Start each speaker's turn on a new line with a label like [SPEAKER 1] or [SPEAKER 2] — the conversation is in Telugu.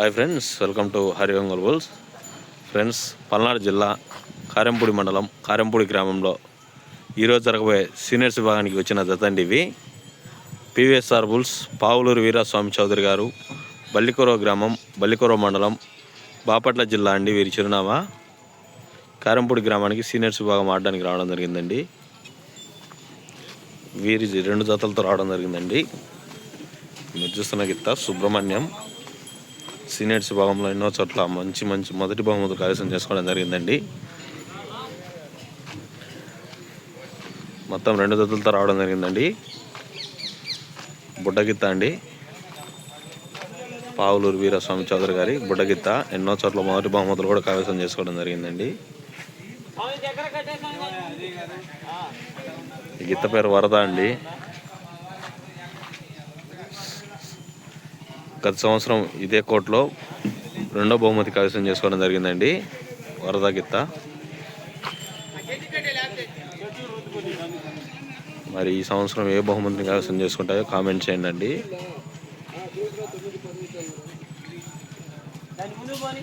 [SPEAKER 1] Hi friends welcome to Harivangal bulls friends Palnadu జిల్లా కారెంపూడి మండలం కారెంపూడి గ్రామంలో ఈరోజు జరగబోయే సీనియర్స్ విభాగానికి వచ్చిన జతండి ఇవి. పివిఎస్ఆర్ బుల్స్ పావులూరు వీరాస్వామి చౌదరి గారు బల్లికొరవ గ్రామం బల్లికొరవ మండలం బాపట్ల జిల్లా అండి వీరి చిరునామా. కారెంపూడి గ్రామానికి సీనియర్స్ విభాగం ఆడడానికి రావడం జరిగిందండి. వీరి రెండు జతలతో రావడం జరిగిందండి. మీరు చూస్తున్న గిత్త సుబ్రహ్మణ్యం సీనియర్స్ భాగంలో ఎన్నో చోట్ల మంచి మంచి మొదటి బహుమతులు కైవసం చేసుకోవడం జరిగిందండి. మొత్తం రెండు దత్తులతో రావడం జరిగిందండి. బుడ్డగిత్త అండి. పావులూరు వీరస్వామి చౌదరి గారి బుడ్డగిత్త ఎన్నో చోట్ల మొదటి బహుమతులు కూడా కైవసం చేసుకోవడం జరిగిందండి. ఈ గిత్త పేరు వరద అండి. గత సంవత్సరం ఇదే కోర్టులో రెండో బహుమతి కైవసం చేసుకోవడం జరిగిందండి. వరద గిత్త. మరి ఈ సంవత్సరం ఏ బహుమతిని కైవసం చేసుకుంటాయో కామెంట్ చేయండి అండి
[SPEAKER 2] దాని